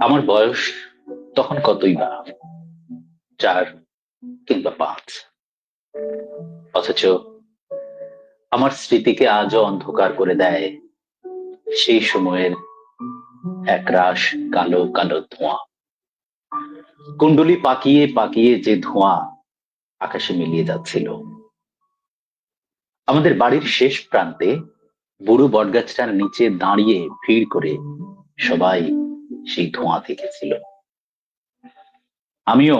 আমার বয়স তখন কতই বা? চার কিংবা পাঁচ। অথচ আমার স্মৃতিকে আজও অন্ধকার করে দেয় সেই সময়ের এক রাশ কালো কালো ধোঁয়া। কুণ্ডলি পাকিয়ে পাকিয়ে যে ধোঁয়া আকাশে মিলিয়ে যাচ্ছিল। আমাদের বাড়ির শেষ প্রান্তে বুড়ো বটগাছটার নিচে দাঁড়িয়ে ভিড় করে সবাই সেই ধোঁয়া দেখেছিল। আমিও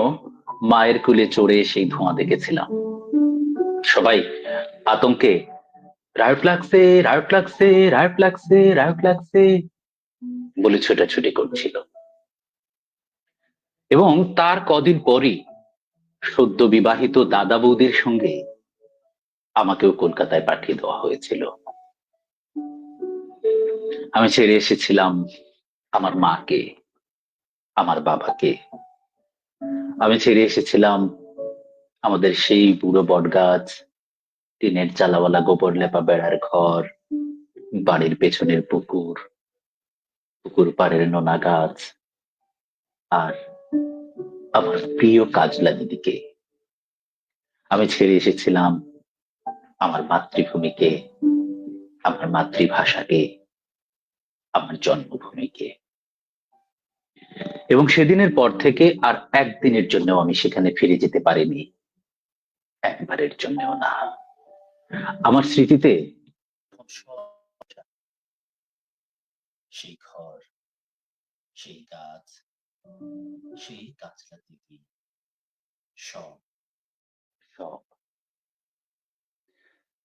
মায়ের কুলে চড়ে সেই ধোঁয়া দেখেছিলাম। সবাই আতঙ্কে রায়ট লাগছে রায়ট লাগছে রায়ট লাগছে রায়ট লাগছে বলে ছোটাছুটি করছিল। এবং তার কদিন পরই সদ্য বিবাহিত দাদা বৌদির সঙ্গে আমাকেও কলকাতায় পাঠিয়ে দেওয়া হয়েছিল। আমি ছেড়ে এসেছিলাম আমার মাকে, আমার বাবাকে। আমি ছেড়ে এসেছিলাম আমাদের সেই বুড়ো বটগাছ, টিনের চালাওয়ালা গোবর লেপা বেড়ার ঘর, বাড়ির পেছনের পুকুর পুকুর পাড়ের নোনা গাছ আর আমার প্রিয় কাজলা দিদিকে। আমি ছেড়ে এসেছিলাম আমার মাতৃভূমিকে, আমার মাতৃভাষাকে। আমার জন্মভূমিকে। এবং সেদিনের পর থেকে আর একদিনের জন্য আমি সেখানে ফিরে যেতে পারিনি। একবারের জন্যও না। আমার স্মৃতিতে সেই ঘর, সেই গাছ, সেই গাছলা দিদি সব। সব।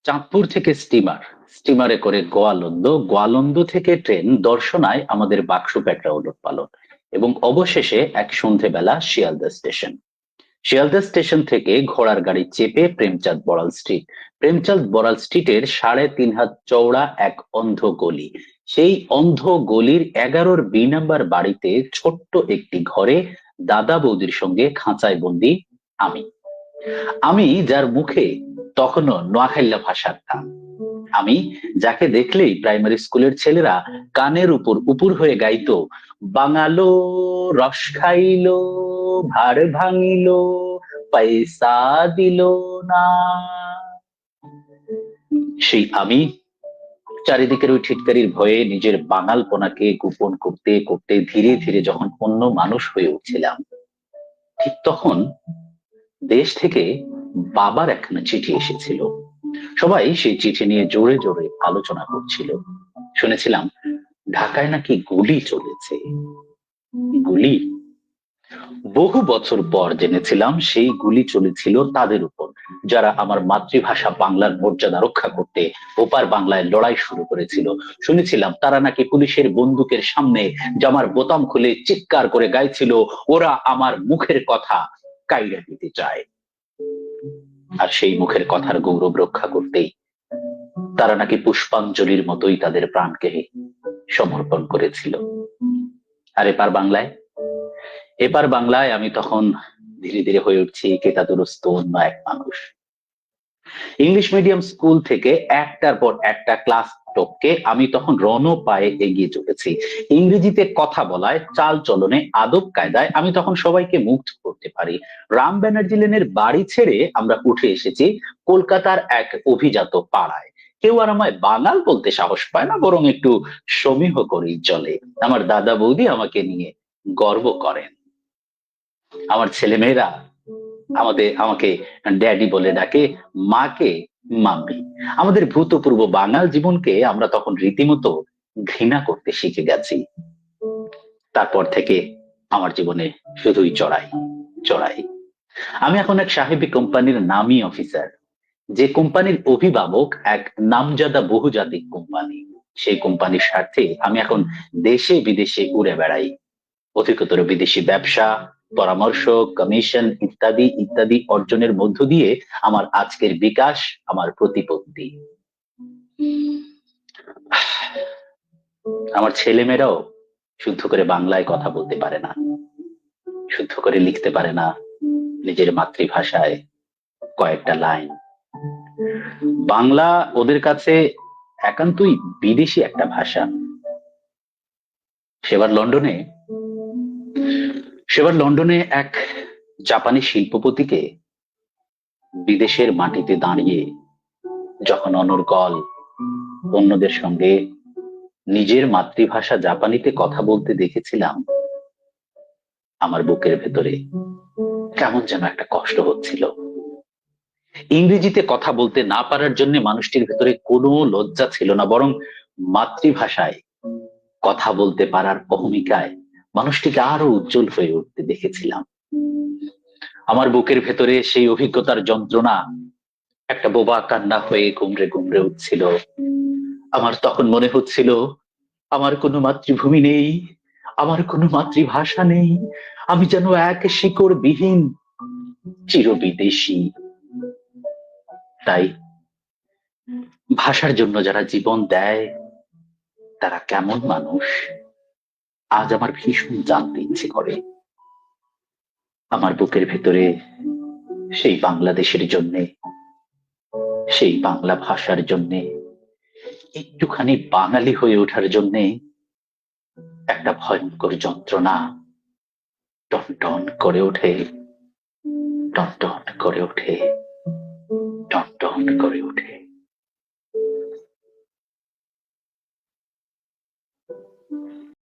চাঁদপুর থেকে স্টিমার স্টিমারে করে গোয়ালন্দ গোয়ালন্দ থেকে ট্রেন দর্শনায় আমাদের বাক্সপ্যাটরা ওলট পালট এবং অবশেষে এক সন্ধেবেলা শিয়ালদা স্টেশন। শিয়ালদা স্টেশন থেকে ঘোড়ার গাড়ি চেপে প্রেমচাঁদ বড়াল স্ট্রিট প্রেমচাঁদ বড়াল স্ট্রিটের সাড়ে তিন হাত চওড়া এক অন্ধ গলি। সেই অন্ধ গলির এগারোর বি নাম্বার বাড়িতে ছোট্ট একটি ঘরে দাদা বৌদির সঙ্গে খাঁচায় বন্দি আমি। আমি যার মুখে তখনও নোয়াখাইল্লা ভাষার টান আমি যাকে দেখলেই প্রাইমারি স্কুলের ছেলেরা কানের উপর উপর হয়ে গাইতো, বাঙালো, রস খাইলো, ভার ভাঙিল, পয়সা দিল না। সেই আমি চারিদিকের ওই ঠিটকারির ভয়ে নিজের বাঙালপনাকে গোপন করতে করতে ধীরে ধীরে যখন অন্য মানুষ হয়ে উঠছিলাম, ঠিক তখন দেশ থেকে বাবার একখানা চিঠি এসেছিল। সবাই সেই চিঠি নিয়ে জোরে জোরে আলোচনা করছিল। শুনেছিলাম, ঢাকায় নাকি গুলি চলেছে। গুলি? বহু বছর পর জেনেছিলাম সেই গুলি চলেছিল তাদের উপর। যারা আমার মাতৃভাষা বাংলার মর্যাদা রক্ষা করতে ওপার বাংলায় লড়াই শুরু করেছিল। শুনেছিলাম, তারা নাকি পুলিশের বন্দুকের সামনে জামার বোতাম খুলে চিৎকার করে গাইছিল, ওরা আমার মুখের কথা কাইরা দিতে চায়। আর সেই মুখের কথার গৌরব রক্ষা করতেই তারা নাকি পুষ্পাঞ্জলির মতোই তাদের প্রাণকে সমর্পণ করেছিল। আর এপার বাংলায়? এপার বাংলায় আমি তখন ধীরে ধীরে হয়ে উঠছি কেতাদুরস্ত অন্য এক মানুষ। ইংলিশ মিডিয়াম স্কুল থেকে একটার পর একটা ক্লাস টপকে আমি তখন রণ পায়ে এগিয়ে চলেছি। ইংরেজিতে কথা বলায়, চাল চলনে, আদব কায়দায় আমি তখন সবাইকে মুগ্ধ করতে পারি। রাম ব্যানার্জি লেনের বাড়ি ছেড়ে আমরা উঠে এসেছি কলকাতার এক অভিজাত পাড়ায়। কেউ আর আমায় বাঙাল বলতে সাহস পায় না, বরং একটু সমীহ করেই চলে। আমার দাদা বৌদি আমাকে নিয়ে গর্ব করেন। আমার ছেলেমেয়েরা আমাদের, আমাকে ড্যাডি বলে ডাকে, মাকে মাম্মি আমাদের ভূতপূর্ব বাঙাল জীবনকে আমরা তখন রীতিমতো ঘৃণা করতে শিখে গেছি। তারপর থেকে আমার জীবনে শুধুই চড়াই চড়াই। আমি এখন এক সাহেবী কোম্পানির নামি অফিসার। যে কোম্পানির অভিভাবক এক নামজাদা বহুজাতিক কোম্পানি। সেই কোম্পানির স্বার্থে আমি এখন দেশে বিদেশে উড়ে বেড়াই। অধিকতর বিদেশি ব্যবসা পরামর্শ কমিশন ইত্যাদি ইত্যাদি অর্জনের মধ্য দিয়ে আমার আজকের বিকাশ, আমার প্রতিপত্তি। আমার ছেলেমেয়েরাও শুদ্ধ করে বাংলায় কথা বলতে পারে না, শুদ্ধ করে লিখতে পারে না, নিজের মাতৃভাষায় কয়েকটা লাইন। বাংলা ওদের কাছে একান্তই বিদেশি একটা ভাষা। সেবার লন্ডনে সেবার লন্ডনে এক জাপানি শিল্পপতিকে বিদেশের মাটিতে দাঁড়িয়ে যখন অনর্গল অন্যদের সঙ্গে নিজের মাতৃভাষা জাপানিতে কথা বলতে দেখেছিলাম, আমার বুকের ভেতরে কেমন যেন একটা কষ্ট হচ্ছিল। ইংরেজিতে কথা বলতে না পারার জন্য মানুষটির ভেতরে কোনো লজ্জা ছিল না, বরং মাতৃভাষায় কথা বলতে পারার ভূমিকায় মানুষটিকে আরও উজ্জ্বল হয়ে উঠতে দেখেছিলাম। আমার বুকের ভেতরে সেই অভিজ্ঞতার যন্ত্রণা একটা বোবা কান্না হয়ে গুমড়ে গুমড়ে উঠছিল। আমার তখন মনে হচ্ছিল, আমার কোনো মাতৃভূমি নেই, আমার কোনো মাতৃভাষা নেই, আমি যেন এক শিকড় বিহীন চিরবিদেশী। তাই ভাষার জন্য যারা জীবন দেয়, তারা কেমন মানুষ? আজ আমার ভীষণ জানতে ইচ্ছে করে। আমার বুকের ভেতরে সেই বাংলাদেশের জন্যে, সেই বাংলা ভাষার জন্যে, একটুখানি বাঙালি হয়ে ওঠার জন্যে একটা ভয়ঙ্কর যন্ত্রণা টন টন করে ওঠে, টন টন করে ওঠে